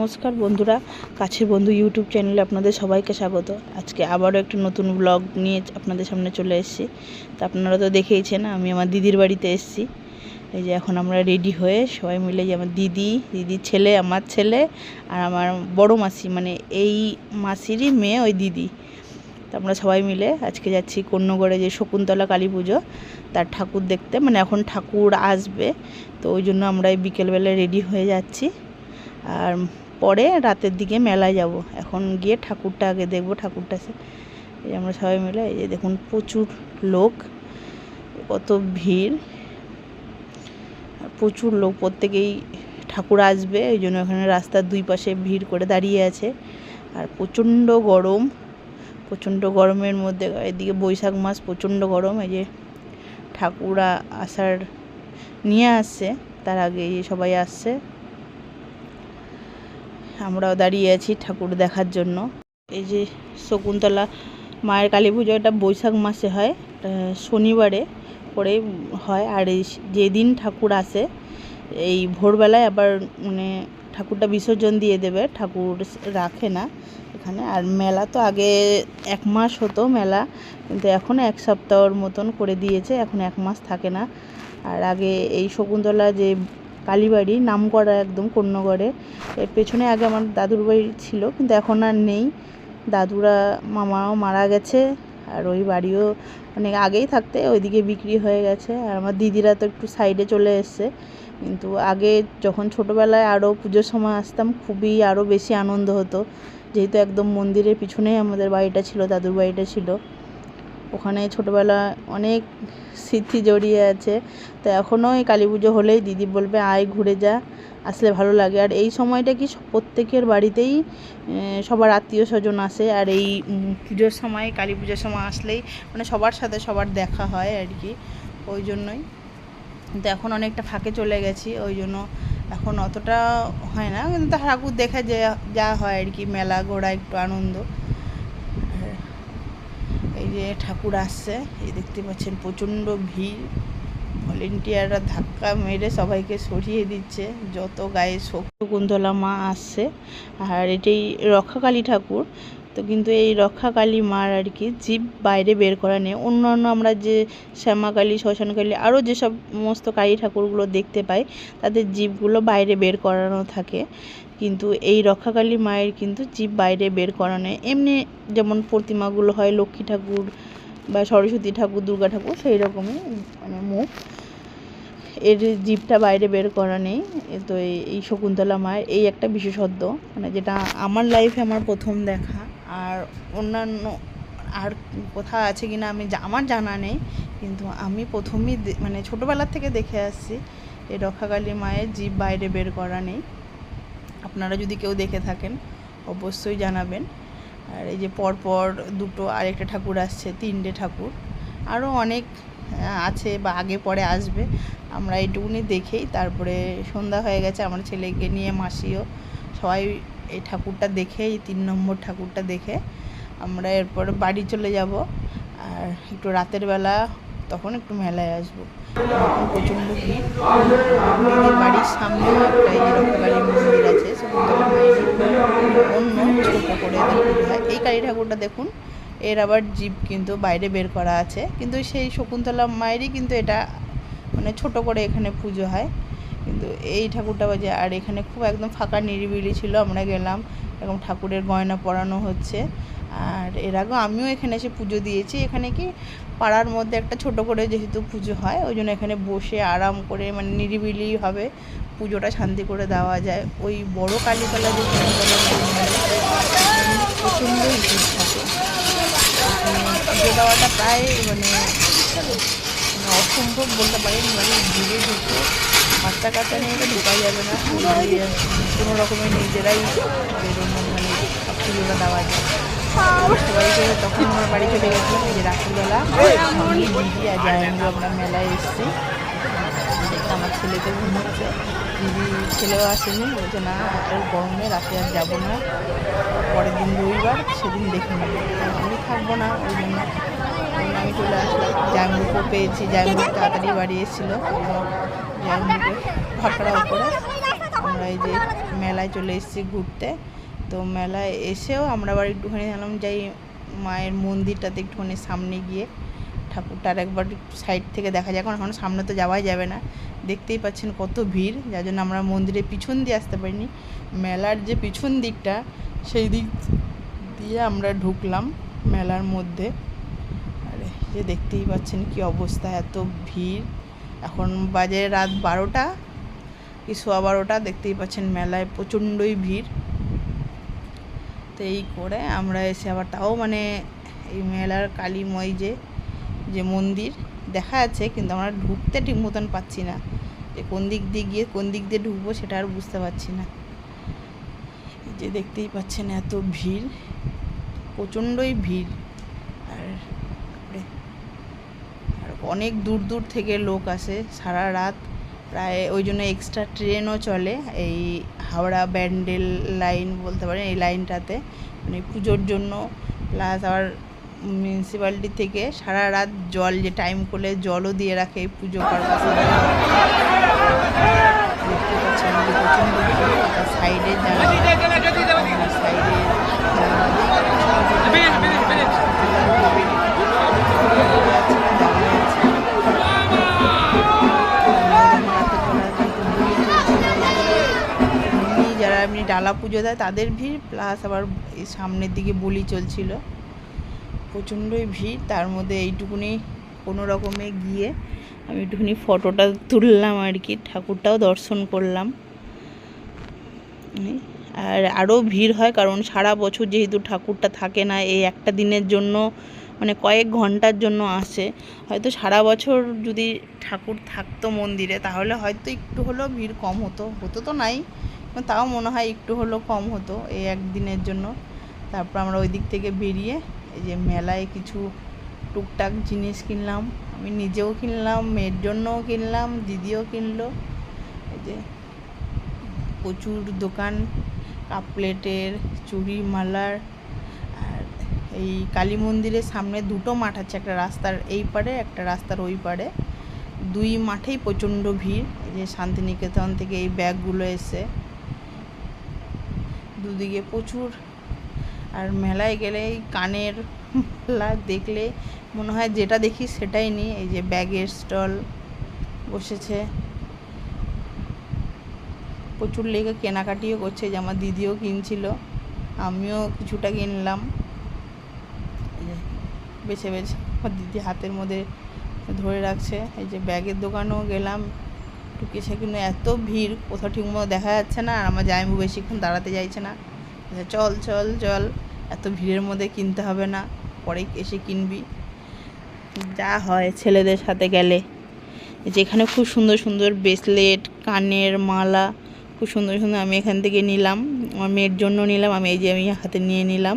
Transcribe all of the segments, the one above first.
নমস্কার বন্ধুরা, কাছের বন্ধু ইউটিউব চ্যানেলে আপনাদের সবাইকে স্বাগত। আজকে আবারও একটা নতুন ব্লগ নিয়ে আপনাদের সামনে চলে এসেছি। তা আপনারা তো দেখেইছেন, আমি আমার দিদির বাড়িতে এসেছি। এই যে এখন আমরা রেডি হয়ে সবাই মিলে যে আমার দিদি, দিদির ছেলে, আমার ছেলে আর আমার বড় মাসি মানে এই মাসিরই মেয়ে ওই দিদি। তো আমরা সবাই মিলে আজকে যাচ্ছি কন্যগড়ে যে শকুন্তলা কালী পুজো, তার ঠাকুর দেখতে। মানে এখন ঠাকুর আসবে, তো ওই জন্য আমরা এই বিকেলবেলা রেডি হয়ে যাচ্ছি। আর পরে রাতের দিকে মেলায় যাব। এখন গিয়ে ঠাকুরটা আগে দেখব, ঠাকুরটা সে এই আমরা সবাই মিলে, এই যে দেখুন প্রচুর লোক, কত ভিড়। প্রচুর লোক, প্রত্যেকেই ঠাকুর আসবে ওই জন্য এখানে রাস্তার দুই পাশে ভিড় করে দাঁড়িয়ে আছে। আর প্রচণ্ড গরম, প্রচণ্ড গরমের মধ্যে, এদিকে বৈশাখ মাস প্রচণ্ড গরম, এই যে ঠাকুরা আসার নিয়ে আসছে, তার আগে সবাই আসছে। আমরাও দাঁড়িয়ে আছি ঠাকুর দেখার জন্য। এই যে শকুন্তলা, মায়ের কালী পুজো এটা বৈশাখ মাসে হয় শনিবারে করে হয়। আর এই যেদিন ঠাকুর আসে, এই ভোরবেলায় আবার মানে ঠাকুরটা বিসর্জন দিয়ে দেবে, ঠাকুর রাখে না এখানে। আর মেলা তো আগে এক মাস হতো মেলা, কিন্তু এখন এক সপ্তাহর মতন করে দিয়েছে, এখন এক মাস থাকে না। আর আগে এই শকুন্তলা যে কালীবাড়ি নাম করা একদম, কন্যগড়ে। এর পেছনে আগে আমার দাদুর বাড়ি ছিল, কিন্তু এখন আর নেই। দাদুরা, মামাও মারা গেছে, আর ওই বাড়িও অনেক আগেই থাকতে, ওইদিকে বিক্রি হয়ে গেছে। আর আমার দিদিরা তো একটু সাইডে চলে এসছে। কিন্তু আগে যখন ছোটোবেলায় আরও পুজোর সময় আসতাম, খুবই আরও বেশি আনন্দ হতো। যেহেতু একদম মন্দিরের পিছনেই আমাদের বাড়িটা ছিল, দাদুর বাড়িটা ছিল। ওখানে ছোটোবেলা অনেক স্মৃতি জড়িয়ে আছে। তো এখনও এই কালী পুজো হলেই দিদি বলবে, আয় ঘুরে যা, আসলে ভালো লাগে। আর এই সময়টা কি প্রত্যেকের বাড়িতেই সবার আত্মীয় স্বজন আসে। আর এই পুজোর সময়, কালী পুজোর সময় আসলেই মানে সবার সাথে সবার দেখা হয় আর কি, ওই জন্যই। কিন্তু এখন অনেকটা ফাঁকে চলে গেছি, ওই জন্য এখন অতটা হয় না। কিন্তু ঠাকুর দেখা যে, যা হয় আর কি, মেলা, ঘোরা, একটু আনন্দ। যে ঠাকুর আসছে, এই দেখতে পাচ্ছেন প্রচণ্ড ভিড়। ভলেন্টিয়াররা ধাক্কা মেরে সবাইকে সরিয়ে দিচ্ছে, যত গায়ে শক্ত কুন্তলা মা আসছে। আর এটাই রক্ষাকালী ঠাকুর। তো কিন্তু এই রক্ষাকালী মার আর কি জীব বাইরে বের করা নেই অন্যান্য আমরা যে শ্যামাকালী, শ্মশানকালী, আরও যেসব সমস্ত কালী ঠাকুরগুলো দেখতে পাই, তাদের জীবগুলো বাইরে বের করানো থাকে। কিন্তু এই রক্ষাকালী মায়ের কিন্তু জীব বাইরে বের করা নেই। এমনি যেমন প্রতিমাগুলো হয়, লক্ষ্মী ঠাকুর বা সরস্বতী ঠাকুর, দুর্গা ঠাকুর সেই রকমই মানে মুখ। এর জীবটা বাইরে বের করা নেই। তো এই শকুন্তলা মায়ের এই একটা বিশেষত্ব মানে যেটা আমার লাইফে আমার প্রথম দেখা। আর অন্যান্য আর কোথাও আছে কি না আমি আমার জানা নেই। কিন্তু আমি প্রথমেই মানে ছোটোবেলার থেকে দেখে আসছি এই রক্ষাকালী মায়ের জীব বাইরে বের করা নেই। আপনারা যদি কেউ দেখে থাকেন, অবশ্যই জানাবেন। আর এই যে পরপর দুটো আরেকটা ঠাকুর আসছে, তিনটে ঠাকুর। আরও অনেক আছে বা আগে পরে আসবে। আমরা এইটুকুনি দেখেই তারপরে সন্ধ্যা হয়ে গেছে, আমার ছেলেকে নিয়ে মাসিও সবাই এই ঠাকুরটা দেখে, এই তিন নম্বর ঠাকুরটা দেখে আমরা এরপর বাড়ি চলে যাব। আর একটু রাতের বেলা তখন একটু মেলায় আসব। এখন প্রচণ্ড ভিড়। বাড়ির সামনেও একটা রক্ষাকালী মন্দির আছে অন্য, ছোটো করে এই কালী ঠাকুরটা দেখুন, এর আবার জীব কিন্তু বাইরে বের করা আছে। কিন্তু সেই শকুন্তলা মায়েরই কিন্তু এটা মানে ছোট করে এখানে পুজো হয়। কিন্তু এই ঠাকুরটা বাজে। আর এখানে খুব একদম ফাঁকা নিরিবিলি ছিল, আমরা গেলাম। এরকম ঠাকুরের গয়না পরানো হচ্ছে। আর এর আগেও আমিও এখানে এসে পুজো দিয়েছি। এখানে কি পাড়ার মধ্যে একটা ছোট করে যেহেতু পুজো হয়, ওই জন্য এখানে বসে আরাম করে মানে নিরিবিলিভাবে পুজোটা শান্তি করে দেওয়া যায়। ওই বড় কালীতলা যে থাকে পুজো দেওয়াটা প্রায় মানে অসম্ভব বলতে পারেন মানে ভিড়ে ঢুকে। বাচ্চা কাচ্চা নিয়ে তো ঢোকাই যাবে না। দিয়ে কোনো রকমের নিজেরাই মানে দেওয়া যায়। সবাইকে তখন আমরা বাড়ি চলে গেছিলাম যে রাত্রিবেলা। দিদি আর জায়গাগুলো আমরা মেলায় এসেছি। আমার ছেলেকে ঘুমোচ্ছে দিদি ছেলেও আসেনি বলছে না এত গরমে রাতে আর যাব না। পরের দিন রবিবার সেদিন দেখে নেব। আমি থাকব না ওই জন্য ওই আমি চলে আসলাম। জামরুকও পেয়েছি জামরুক তাড়াতাড়ি বাড়ি এসেছিল। ভাকড়া উপরে। আমরা এই যে মেলায় চলে এসেছি ঘুরতে। তো মেলায় এসেও আমরা আবার একটুখানি জানলাম যাই মায়ের মন্দিরটাতে একটুখানি সামনে গিয়ে ঠাকুরটার একবার সাইড থেকে দেখা যায় কারণ এখন সামনে তো যাওয়াই যাবে না। দেখতেই পাচ্ছেন কত ভিড়। যার জন্য আমরা মন্দিরের পিছন দিয়ে আসতে পারিনি। মেলার যে পিছন দিকটা, সেই দিক দিয়ে আমরা ঢুকলাম মেলার মধ্যে। আর যে দেখতেই পাচ্ছেন কি অবস্থা, এত ভিড়। এখন বাজে রাত বারোটা। কি সোয়া বারোটা দেখতেই পাচ্ছেন মেলায় প্রচণ্ডই ভিড়। তো এই করে আমরা এসে আবার তাও মানে এই মেলার কালীময় যে যে মন্দির দেখা আছে কিন্তু আমরা ঢুকতে ঠিক মতন পাচ্ছি না। যে কোন দিক দিয়ে গিয়ে কোন দিক দিয়ে ঢুকবো সেটা আর বুঝতে পারছি না। যে দেখতেই পাচ্ছেন এত ভিড়, প্রচণ্ডই ভিড়। আর আর অনেক দূর দূর থেকে লোক আসে, সারা রাত প্রায় ওই জন্য এক্সট্রা ট্রেনও চলে। এই হাওড়া ব্যান্ডেল লাইন বলতে পারেন, এই লাইনটাতে মানে পুজোর জন্য প্লাস আবার মিউনিসিপ্যালিটি থেকে সারা রাত জল, যে টাইম করলে জলও দিয়ে রাখে এই পুজো পারপাসে। সাইডে যারা এমনি ডালা পুজো দেয়, তাদের ভিড় প্লাস আবার এই সামনের দিকে বলি চলছিল। প্রচণ্ডই ভিড়, তার মধ্যে এইটুকুনি কোনো রকমে গিয়ে আমি একটুখানি ফটোটা তুললাম আর কি, ঠাকুরটাও দর্শন করলাম। আর আরও ভিড় হয়, কারণ সারা বছর যেহেতু ঠাকুরটা থাকে না, এই একটা দিনের জন্য মানে কয়েক ঘণ্টার জন্য আসে। হয়তো সারা বছর যদি ঠাকুর থাকতো মন্দিরে, তাহলে হয়তো একটু হলেও ভিড় কম হতো হতো তো নাই। তাও মনে হয় একটু হলেও কম হতো এই একদিনের জন্য। তারপর আমরা ওই দিক থেকে বেরিয়ে এই যে মেলায় কিছু টুকটাক জিনিস কিনলাম। আমি নিজেও কিনলাম, মেয়ের জন্যও কিনলাম, দিদিও কিনলো। এই যে প্রচুর দোকান কাপ প্লেটের চুড়ি মালার আর এই কালী মন্দিরের সামনে দুটো মাঠ আছে, একটা রাস্তার এই পারে একটা রাস্তার ওই পারে দুই মাঠেই প্রচণ্ড ভিড়। এই যে শান্তিনিকেতন থেকে এই ব্যাগগুলো এসে দুদিকে প্রচুর। আর মেলায় গেলে কানের মালা দেখলে মনে হয় যেটা দেখি সেটাই নিই। এই যে ব্যাগের স্টল বসেছে। প্রচুর লেগে কেনাকাটিও করছে যে আমার দিদিও কিনছিল। আমিও কিছুটা কিনলাম। বেছে বেছে আমার দিদি হাতের মধ্যে ধরে রাখছে। এই যে ব্যাগের দোকানেও গেলাম। টুকে সেখানে এত ভিড়, কোথাও ঠিকমতো দেখা যাচ্ছে না, আর আমার জামাইবু বেশিক্ষণ দাঁড়াতে চাইছে না। চল চল চল, এত ভিড়ের মধ্যে কিনতে হবে না, পরে এসে কিনবি। যা হয় ছেলেদের সাথে গেলে। যেখানে খুব সুন্দর সুন্দর ব্রেসলেট কানের মালা, খুব সুন্দর সুন্দর আমি এখান থেকে নিলাম। আমার মেয়ের জন্য নিলাম, আমি এই যে আমি হাতে নিয়ে নিলাম।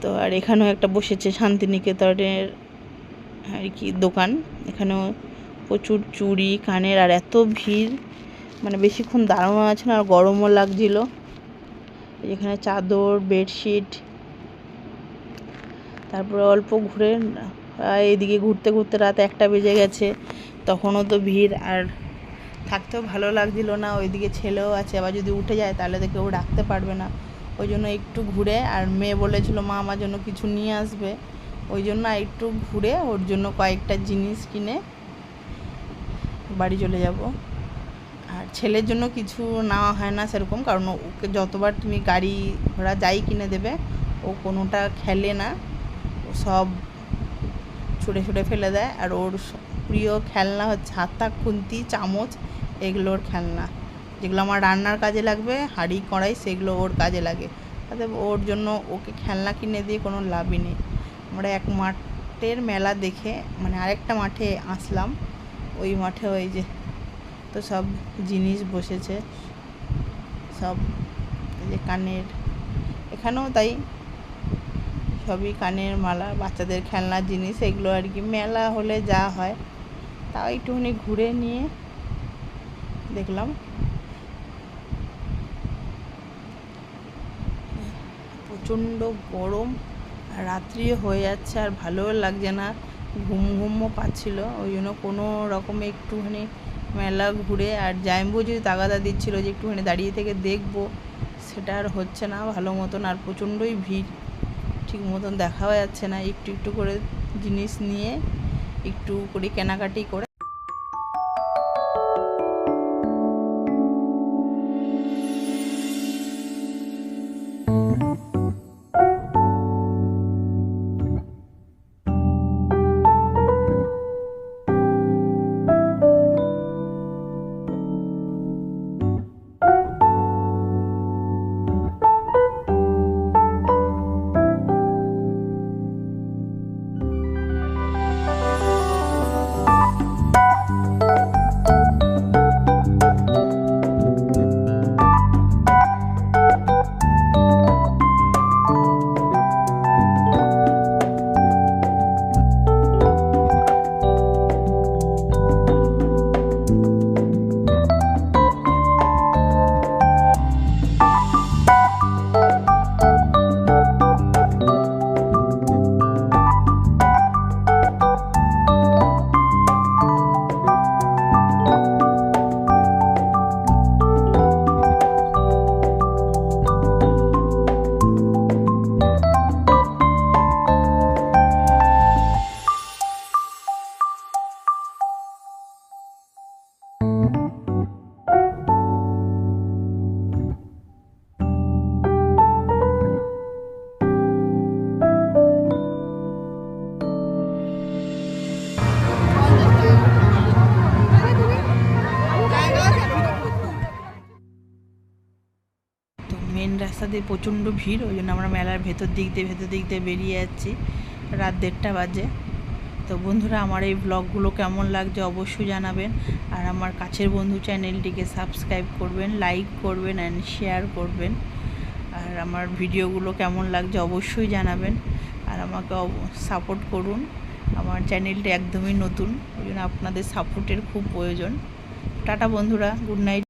তো আর এখানেও একটা বসেছে শান্তিনিকেতনের আর কি দোকান। এখানেও প্রচুর চুড়ি কানের, আর এত ভিড়। মানে বেশিক্ষণ দাঁড়ানো আছে না, আর গরমও লাগছিল। এখানে চাদর, বেডশিট। তারপরে অল্প ঘুরে এদিকে ঘুরতে ঘুরতে রাত একটা বেজে গেছে। তখনও তো ভিড়, আর থাকতেও ভালো লাগছিল না। ওইদিকে ছেলেও আছে, আবার যদি উঠে যায় তাহলে তো কেউ রাখতে পারবে না। ওই জন্য একটু ঘুরে, আর মেয়ে বলেছিল, মা আমার জন্য কিছু নিয়ে আসবে। ওই জন্য একটু ঘুরে, ওর জন্য কয়েকটা জিনিস কিনে বাড়ি চলে যাব। আর ছেলের জন্য কিছু নেওয়া হয় না সেরকম, কারণ ওকে যতবার তুমি গাড়ি ঘোড়া যাই কিনে দেবে, ও কোনোটা খেলে না। ও সব ছুটে ছুঁড়ে ফেলে দেয়। আর ওর প্রিয় খেলনা হচ্ছে হাতা, খুন্তি, চামচ এগুলোর খেলনা। যেগুলো আমার রান্নার কাজে লাগবে, হাঁড়ি, কড়াই, সেগুলো ওর কাজে লাগে। তাতে ওর জন্য ওকে খেলনা কিনে দিয়ে কোনো লাভই নেই। আমরা এক মাঠের মেলা দেখে মানে আরেকটা মাঠে আসলাম। ওই মাঠে ওই যে, তো সব জিনিস বসেছে। সব যে কানের, এখানেও তাই। সবই কানের মালা, বাচ্চাদের খেলনার জিনিস, এগুলো আর কি। মেলা হলে যা হয়, তাও একটুখানি ঘুরে নিয়ে দেখলাম। প্রচণ্ড গরম রাত্রিও হয়ে যাচ্ছে, আর ভালোও লাগছে না। ঘুম ঘুমও পাচ্ছিল। ওই জন্য কোনো রকমে একটুখানি মেলা ঘুরে, আর জায়ম্বু যদি তাগাদা দিচ্ছিল যে একটুখানি দাঁড়িয়ে থেকে দেখব, সেটা আর হচ্ছে না ভালো মতন, আর প্রচণ্ডই ভিড়। ঠিক মতন দেখাও যাচ্ছে না, একটু একটু করে জিনিস নিয়ে, একটু করে কেনাকাটি করে। প্রচণ্ড ভিড়, ওই জন্য আমরা মেলার ভেতর দিক দিয়ে, ভেতর দিক দিয়ে বেরিয়ে যাচ্ছি। রাত দেড়টা বাজে। তো বন্ধুরা, আমার এই ব্লগগুলো কেমন লাগছে অবশ্যই জানাবেন। আর আমার কাছের বন্ধু চ্যানেলটিকে সাবস্ক্রাইব করবেন লাইক করবেন অ্যান্ড শেয়ার করবেন। আর আমার ভিডিওগুলো কেমন লাগছে অবশ্যই জানাবেন। আর আমাকে সাপোর্ট করুন। আমার চ্যানেলটি একদমই নতুন, ওই জন্য আপনাদের সাপোর্টের খুব প্রয়োজন। টাটা বন্ধুরা গুড নাইট